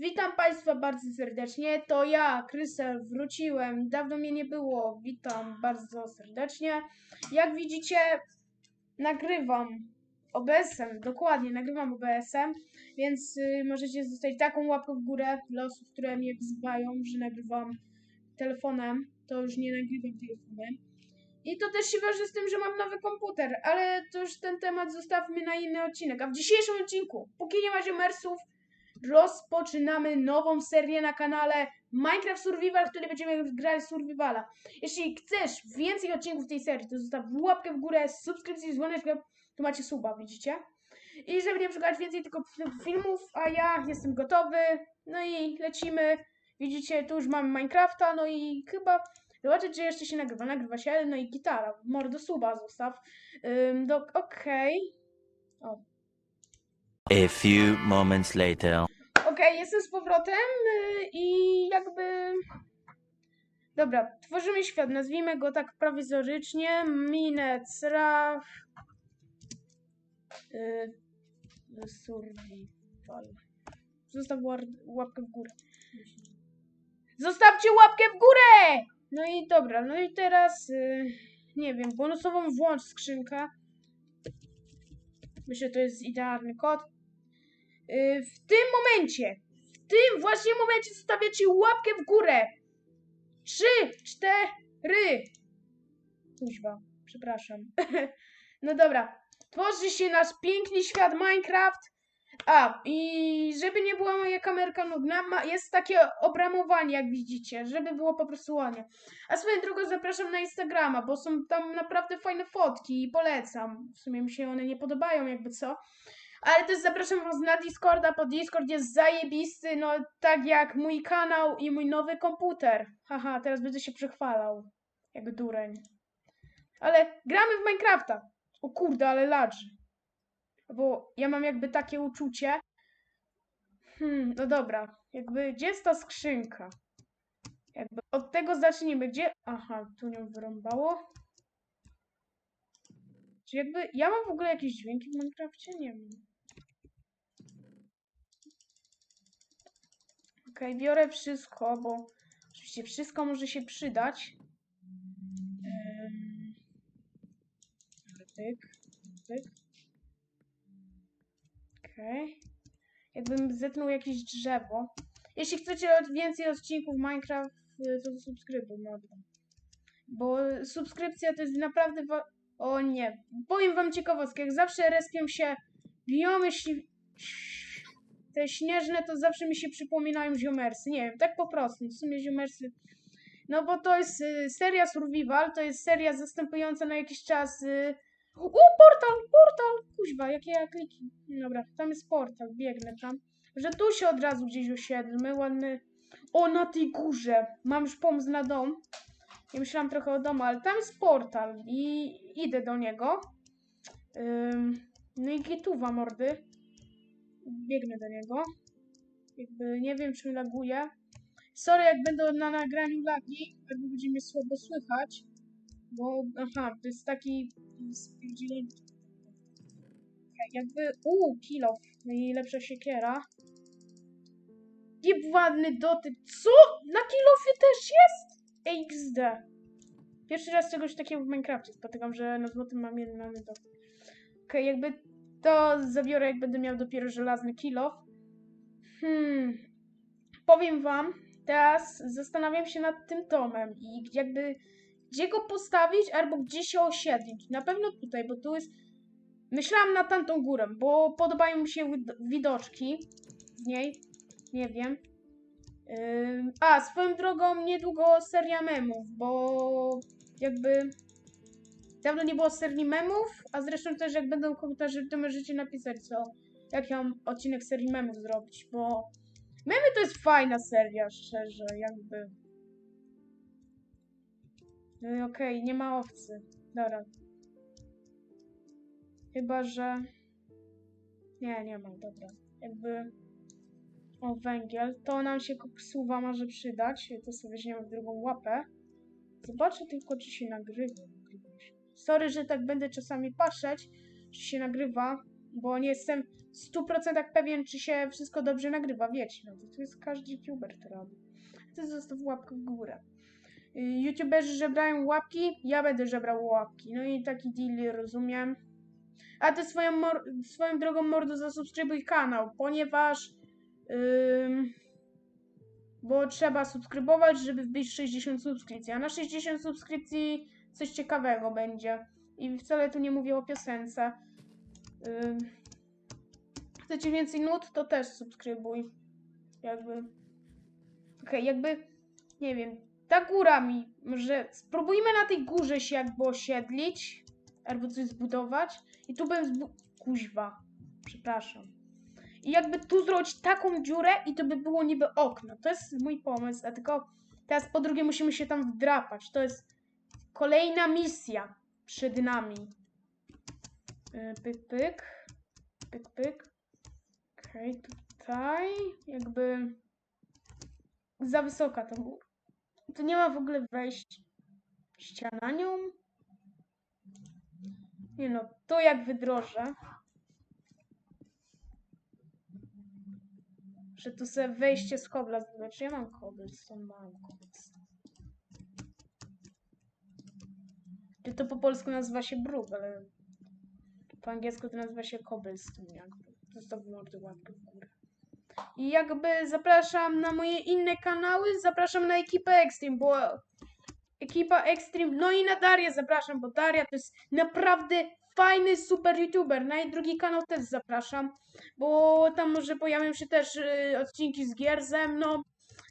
Witam Państwa bardzo serdecznie. To ja, Krysel, wróciłem. Dawno mnie nie było. Witam bardzo serdecznie. Jak widzicie, nagrywam OBS-em. Dokładnie, nagrywam OBS-em, więc y, możecie zostawić taką łapkę w górę dla osób, które mnie wzywają, że nagrywam telefonem. To już nie nagrywam telefonem. I to też się wiąże z tym, że mam nowy komputer, ale to już ten temat zostawmy na inny odcinek. A w dzisiejszym odcinku, póki nie ma ziomersów, rozpoczynamy nową serię na kanale Minecraft Survival, w której będziemy grać Survivala. Jeśli chcesz więcej odcinków tej serii, to zostaw łapkę w górę, subskrypcję z dzwoneczkiem, tu macie suba, widzicie? I żeby nie przegać więcej tylko filmów, a ja jestem gotowy, no i lecimy. Widzicie, tu już mamy Minecrafta, no i chyba zobaczę, czy jeszcze się nagrywa. Nagrywa się, no i gitara, mordo suba zostaw. Ym, do, okej. A few moments later. Okej, jestem z powrotem y, i jakby. Dobra, tworzymy świat. Nazwijmy go tak prowizorycznie. Minecraft. Y, survival. Zostaw łapkę w górę. Zostawcie łapkę w górę! No i dobra, no i teraz. Y, nie wiem, bonusową włącz skrzynkę. Myślę, że to jest idealny kod. Y, w tym momencie, w tym właśnie momencie zostawiacie łapkę w górę. Trzy, cztery. Kuźwa, przepraszam. no dobra. Tworzy się nasz piękny świat Minecraft. A, i żeby nie była moja kamerka nudna, ma, jest takie obramowanie, jak widzicie, żeby było po prostu ładnie. A swoją drogą zapraszam na Instagrama, bo są tam naprawdę fajne fotki i polecam. W sumie mi się one nie podobają, jakby co. Ale też zapraszam Was na Discorda, bo Discord jest zajebisty, no tak jak mój kanał i mój nowy komputer. Haha, teraz będę się przechwalał. Jak dureń. Ale gramy w Minecrafta. O kurde, ale ladży. Bo ja mam jakby takie uczucie. Hmm, no dobra. Jakby, gdzie jest ta skrzynka? Jakby od tego zacznijmy. Gdzie... Aha, tu nią wyrąbało. Czy jakby... Ja mam w ogóle jakieś dźwięki w Minecrafcie? Nie wiem. Okej, biorę wszystko, bo oczywiście wszystko może się przydać. Em, Tyk, tyk. Okej. Jakbym zetnął jakieś drzewo. Jeśli chcecie więcej odcinków Minecraft, y, to subskrybuj mordo. Bo subskrypcja to jest naprawdę... O nie. Powiem wam ciekawostkę. Jak zawsze respią się biomy śli- te śnieżne to zawsze mi się przypominają ziomersy. Nie wiem, tak po prostu. W sumie ziomersy. No bo to jest y, seria Survival, to jest seria zastępująca na jakiś czas. Y... O, portal, portal! Kuźwa, jakie ja kliki. Dobra, tam jest portal, biegnę tam. Że tu się od razu gdzieś osiedlmy, ładny. O, na tej górze. Mam już pomysł na dom. Ja myślałam trochę o domu, ale tam jest portal i idę do niego. Ym, no i gituwa mordy biegnę do niego. Jakby nie wiem, czy laguje. Sorry, jak będą na nagraniu lagi, albo będzie mnie słabo słychać. Bo, aha, to jest taki spierdzielony. Okej, Jakby, uuu, kilof, najlepsza siekiera. Jeb ładny dotyk. Co? Na kilofie też jest? XD. Pierwszy raz czegoś takiego w Minecrafcie spotykam, że na złotym mam jeden dotyk. Okej, jakby to zabiorę, jak będę miał dopiero żelazny kilof. Hmm. Powiem wam, teraz zastanawiam się nad tym tomem i jakby gdzie go postawić albo gdzie się osiedlić. Na pewno tutaj, bo tu jest... Myślałam na tamtą górę, bo podobają mi się wid- widoczki z niej. Nie wiem. Ym, a, swoją drogą niedługo seria memów, bo jakby Dawno nie było serii memów, a zresztą też jak będą komentarze, to możecie napisać, co, jak ja mam odcinek serii memów zrobić, bo memy to jest fajna seria, szczerze, jakby. No i okej, nie ma owcy. Dobra. Chyba, że... Nie, nie ma, dobra. Jakby... O, węgiel. To nam się koksuwa może przydać. To sobie weźmiemy w drugą łapę. Zobaczę tylko, czy się nagrywa. Sorry, że tak będę czasami patrzeć, czy się nagrywa, bo nie jestem 100% pewien, czy się wszystko dobrze nagrywa, wiecie, no to, to jest każdy youtuber to robi. Ty zostaw łapkę w górę. Y, YouTuberzy żebrają łapki, ja będę żebrał łapki. No i taki deal rozumiem. A ty swoją, swoją drogą mordo zasubskrybuj kanał, ponieważ bo trzeba subskrybować, żeby wbić 60 subskrypcji. A na 60 subskrypcji coś ciekawego będzie. I wcale tu nie mówię o piosence. Ym, chcecie więcej nut, to też subskrybuj. Jakby. Okej, jakby. Nie wiem. Ta góra mi. Może spróbujmy na tej górze się jakby osiedlić. Albo coś zbudować. I tu bym zbu... Kuźwa. Przepraszam. I jakby tu zrobić taką dziurę i to by było niby okno. To jest mój pomysł, tylko teraz po drugie musimy się tam wdrapać. To jest kolejna misja przed nami. Yy, Pyk, pyk. Pyk, pyk. Okej, tutaj jakby za wysoka to góra. Tu nie ma w ogóle wejść ściana nią. Nie no, to jak wydrożę. Że tu sobie wejście z kobla znaczy ja mam cobblestone, mam cobblestone. To po polsku nazywa się bruk, ale po angielsku to nazywa się cobblestone jakby. Zostaw mordy łapkę w górę. I jakby zapraszam na moje inne kanały, zapraszam na ekipę Extreme, bo ekipa Extreme, no i na Darię zapraszam, bo Daria to jest naprawdę fajny, super youtuber. Na jej drugi kanał też zapraszam, bo tam może pojawią się też y, odcinki z gier ze mną,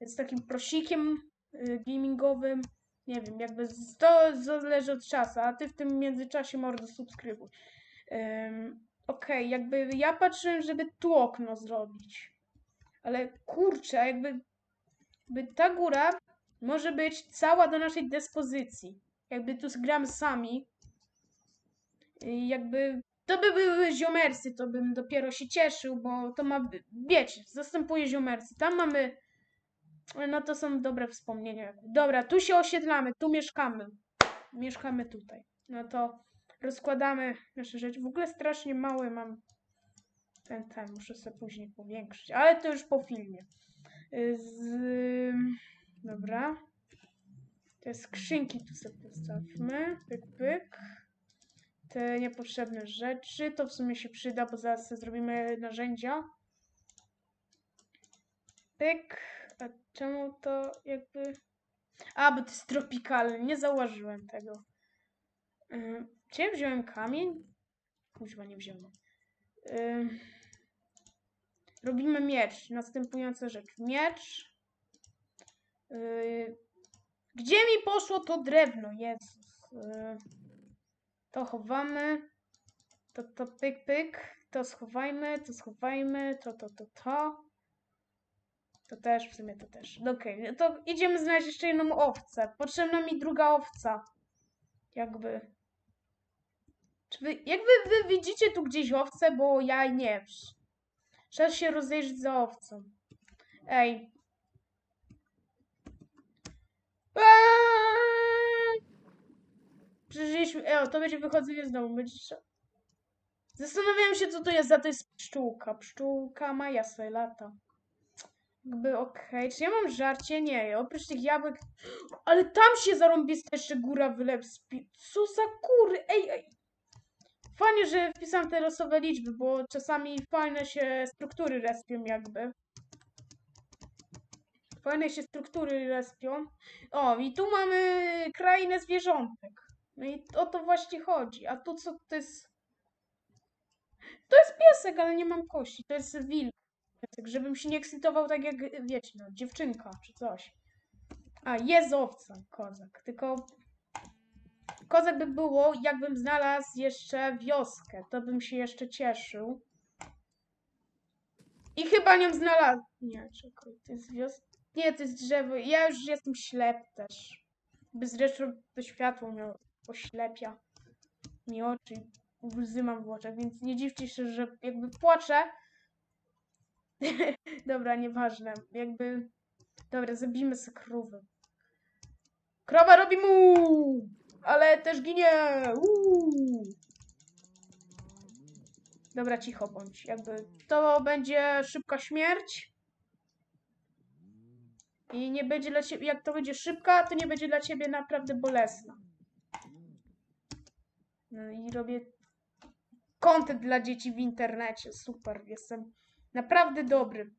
z takim prosikiem y, gamingowym. Nie wiem, jakby to zależy od czasu, a ty w tym międzyczasie mordo subskrybuj. Ym, Okej, jakby ja patrzyłem, żeby tu okno zrobić. Ale kurczę, jakby, jakby ta góra może być cała do naszej dyspozycji. Jakby tu gramy sami. I jakby to by były ziomersy, to bym dopiero się cieszył, bo to ma, wiecie, zastępuje ziomersy. Tam mamy, no to są dobre wspomnienia. Dobra, tu się osiedlamy, tu mieszkamy. Mieszkamy tutaj. No to rozkładamy nasze rzeczy. W ogóle strasznie mały mam ten, ten, muszę sobie później powiększyć, ale to już po filmie. Z... Dobra. Te skrzynki tu sobie postawmy. Pyk, pyk. Te niepotrzebne rzeczy, to w sumie się przyda, bo zaraz sobie zrobimy narzędzia. Pyk. A czemu to jakby... A, bo to jest tropikalne, nie zauważyłem tego. Ym, Czy ja wziąłem kamień? Kuźwa, nie wziąłem. Robimy miecz. Następująca rzecz. Miecz. Yy, gdzie mi poszło to drewno? Jezus. Yy, to chowamy. To, to pyk, pyk. To schowajmy, to schowajmy. To, to, to, to. To też, w sumie to też. No Okej, no to idziemy znaleźć jeszcze jedną owcę. Potrzebna mi druga owca. Jakby. Czy wy, jakby wy widzicie tu gdzieś owcę, bo ja nie. Trzeba się rozejrzeć za owcą. Ej. Eee! Przeżyliśmy. Ej, to będzie wychodzenie z domu. Będzie. Zastanawiałem się, co to jest za to jest pszczółka. Pszczółka ma jasne lata. Jakby okej. Czy ja mam żarcie? Nie. Oprócz tych jabłek. Ale tam się zarąbista jeszcze góra wylep. spi- Co za kury? Ej, ej. Fajnie, że wpisałam te losowe liczby, bo czasami fajne się struktury respią jakby. Fajne się struktury respią. O, i tu mamy krainę zwierzątek. No i o to właśnie chodzi. A tu co to jest? To jest piesek, ale nie mam kości. To jest wilk. Piesek, żebym się nie ekscytował tak jak, wiecie, no, dziewczynka czy coś. A, jest owca, kozak. Tylko kozak by było, jakbym znalazł jeszcze wioskę. To bym się jeszcze cieszył. I chyba nią znalazł. Nie, czekaj, to jest wioska. Nie, to jest drzewo. Ja już jestem ślep też. By zresztą to światło miało oślepia mi oczy. Łzy mam w oczach, więc nie dziwcie się, że jakby płaczę. Dobra, nieważne. Jakby. Dobra, zabijmy sobie krowę. Krowa robi mu! Ale też ginie! Uuu. Dobra, cicho bądź. Jakby to będzie szybka śmierć. I nie będzie dla ciebie, jak to będzie szybka, to nie będzie dla ciebie naprawdę bolesna. No i robię content dla dzieci w internecie. Super, jestem naprawdę dobry.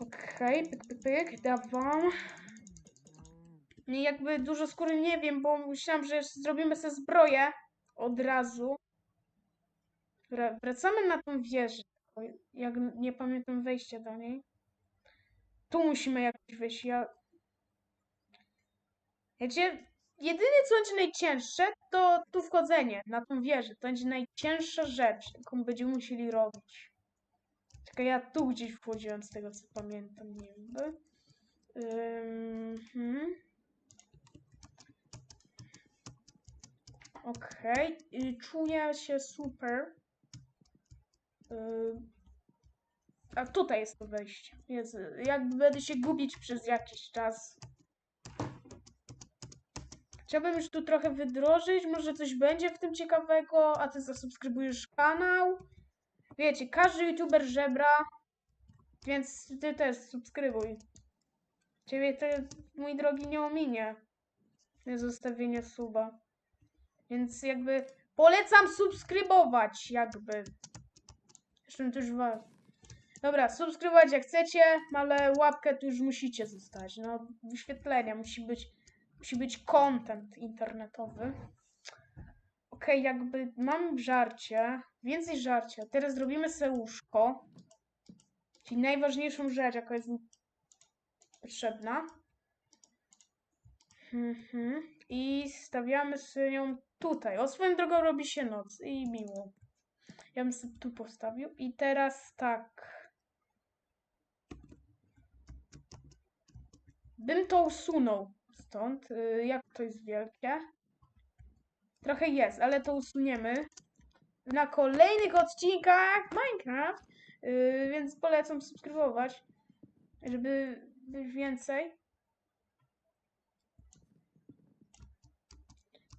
Okej, pyk, pyk, pyk, dawam. I jakby dużo skóry nie wiem, bo myślałam, że zrobimy sobie zbroję od razu. Dobra, wracamy na tą wieżę. Jak nie pamiętam wejścia do niej. Tu musimy jakoś wejść. Ja... Wiecie, jedyne co będzie najcięższe, to tu wchodzenie na tą wieżę. To będzie najcięższa rzecz, jaką będziemy musieli robić. Czekaj, ja tu gdzieś wchodziłem z tego co pamiętam, nie wiem. Ym, hmm. Okej, y, czuję się super. Y, A tutaj jest to wejście. Jest, jakby będę się gubić przez jakiś czas. Chciałbym już tu trochę wydrożyć, może coś będzie w tym ciekawego, a ty zasubskrybujesz kanał. Wiecie, każdy youtuber żebra, więc ty też subskrybuj. Ciebie to, mój drogi, nie ominie. Nie zostawienie suba. Więc jakby polecam subskrybować, jakby. Zresztą to już wa- Dobra, subskrybować jak chcecie, ale łapkę tu już musicie zostać. No, wyświetlenia musi być, musi być content internetowy. Okej, jakby mam żarcie, więcej żarcia. Teraz zrobimy sobie łóżko, czyli najważniejszą rzecz, jaka jest potrzebna. Mhm. I stawiamy sobie ją tutaj. O swoją drogą robi się noc i miło. Ja bym sobie tu postawił. I teraz tak. Bym to usunął stąd. y, Jak to jest wielkie? Trochę jest, ale to usuniemy. Na kolejnych odcinkach Minecraft. y, Więc polecam subskrybować, żeby być więcej.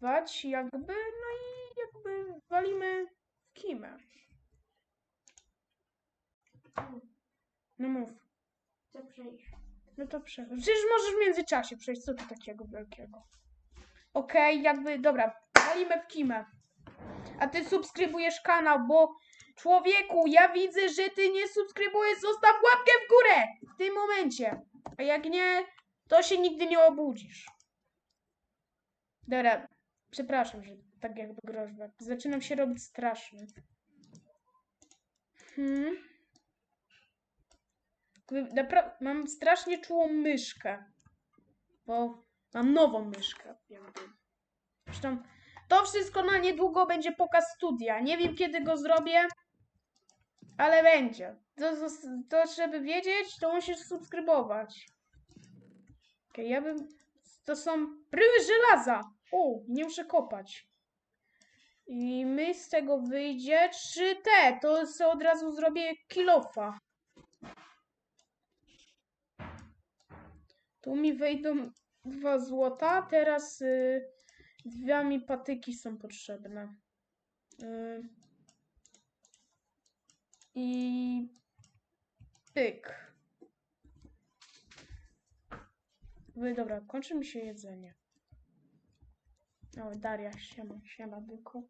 Wać jakby, no i jakby walimy w kimę. No mów. Chcę przejść. No to przecież. Przecież możesz w międzyczasie przejść. Co tu takiego wielkiego? Okej, jakby, dobra, walimy w kimę. A ty subskrybujesz kanał, bo człowieku, ja widzę, że ty nie subskrybujesz. Zostaw łapkę w górę w tym momencie. A jak nie, to się nigdy nie obudzisz. Dobra, przepraszam, że tak jakby groźba. Zaczynam się robić straszny. Hmm. Mam strasznie czułą myszkę. Bo mam nową myszkę. Zresztą to wszystko na niedługo będzie pokaz studia. Nie wiem kiedy go zrobię, ale będzie. To, to, to żeby wiedzieć, to musisz subskrybować. Okej, ja bym. To są bryły żelaza. O, nie muszę kopać. I my z tego wyjdzie 3T. To sobie od razu zrobię kilofa. Tu mi wejdą dwa złota, teraz y, dwa mi patyki są potrzebne. Y, I pyk. Wy, dobra, kończy mi się jedzenie. O, Daria, siema, siema, byku.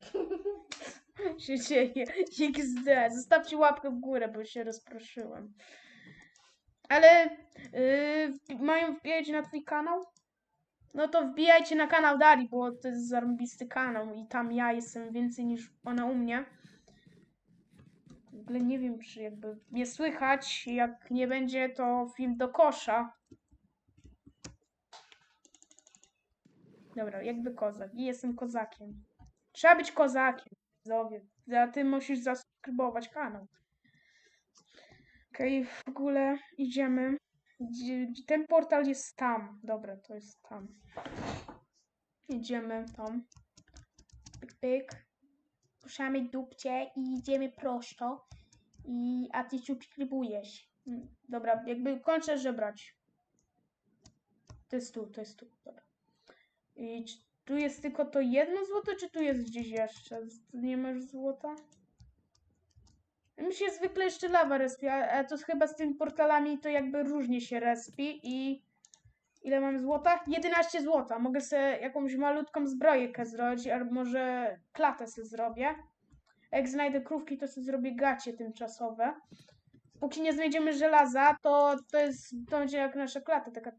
się dzieje. XD. Zostawcie łapkę w górę, bo się rozproszyłem. Ale yy, mają wbijać na twój kanał? No to wbijajcie na kanał Dari, bo to jest zarąbisty kanał i tam ja jestem więcej niż ona u mnie. W ogóle nie wiem, czy jakby mnie słychać. Jak nie będzie, to film do kosza. Dobra, jakby kozak. I jestem kozakiem. Trzeba być kozakiem. Widzowie. A ty musisz zasubskrybować kanał. Okej, w ogóle idziemy. Ten portal jest tam. Dobra, to jest tam. Idziemy tam. Pyk, pyk. Puszczamy dupcie i idziemy prosto. I, a ty subskrybujesz. Dobra, jakby kończę żebrać. To jest tu, to jest tu. Dobra. I Tu jest tylko to jedno złoto, czy tu jest gdzieś jeszcze? Nie masz złota? Mi się zwykle jeszcze lawa respi, a, to chyba z tymi portalami to jakby różnie się respi i... Ile mam złota? 11 złota. Mogę sobie jakąś malutką zbrojkę zrobić, albo może klatę sobie zrobię. Jak znajdę krówki, to sobie zrobię gacie tymczasowe. Póki nie znajdziemy żelaza, to to jest, to będzie jak nasza klata, taka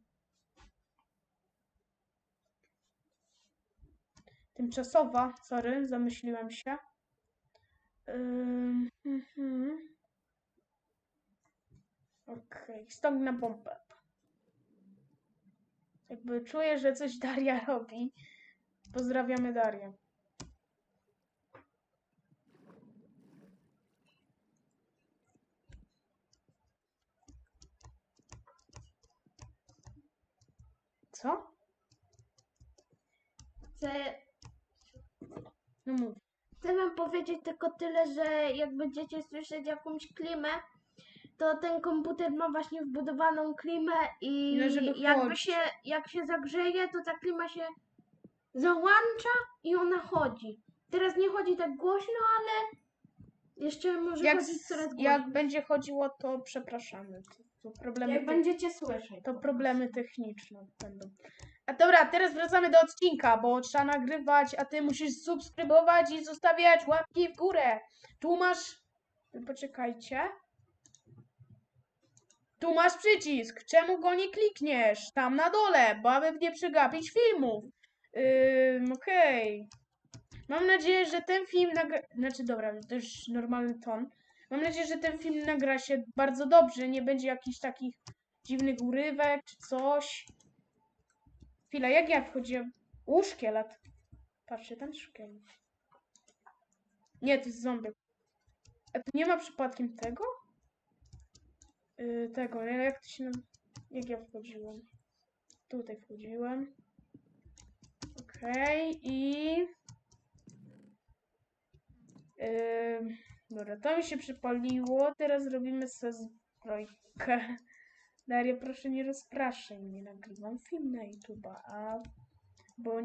tymczasowa. Sorry, zamyśliłem się. Ym, mhm. Okej, stok na pompę. Jakby czuję, że coś Daria robi. Pozdrawiamy Darię. Co? Chcę, No mów. Chcę wam powiedzieć tylko tyle, że jak będziecie słyszeć jakąś klimę, to ten komputer ma właśnie wbudowaną klimę i No, żeby jakby się, jak się zagrzeje, to ta klima się załącza i ona chodzi. Teraz nie chodzi tak głośno, ale jeszcze może Jak, chodzić coraz głośniej. jak będzie chodziło, to przepraszamy. To, to problemy jak te- będziecie słyszeć. To problemy techniczne będą. A dobra, teraz wracamy do odcinka, bo trzeba nagrywać, a ty musisz subskrybować i zostawiać łapki w górę. Tu masz. Poczekajcie. Tu masz przycisk. Czemu go nie klikniesz? Tam na dole, bo aby nie przegapić filmów. Ym, okej. Mam nadzieję, że ten film nagra... Znaczy, dobra, to już normalny ton. Mam nadzieję, że ten film nagra się bardzo dobrze, nie będzie jakichś takich dziwnych urywek czy coś. Chwila, jak ja wchodziłem? U, szkielet. Patrzcie, ten szkielet. Nie, to jest zombie. A tu nie ma przypadkiem tego? Yy, tego, jak to się... Jak ja wchodziłem? Tutaj wchodziłem. Okej, i... Yy, dobra, to mi się przypaliło. Teraz robimy sobie zbrojkę. Daria, proszę nie rozpraszaj mnie, nagrywam film na YouTube'a, a... Bo...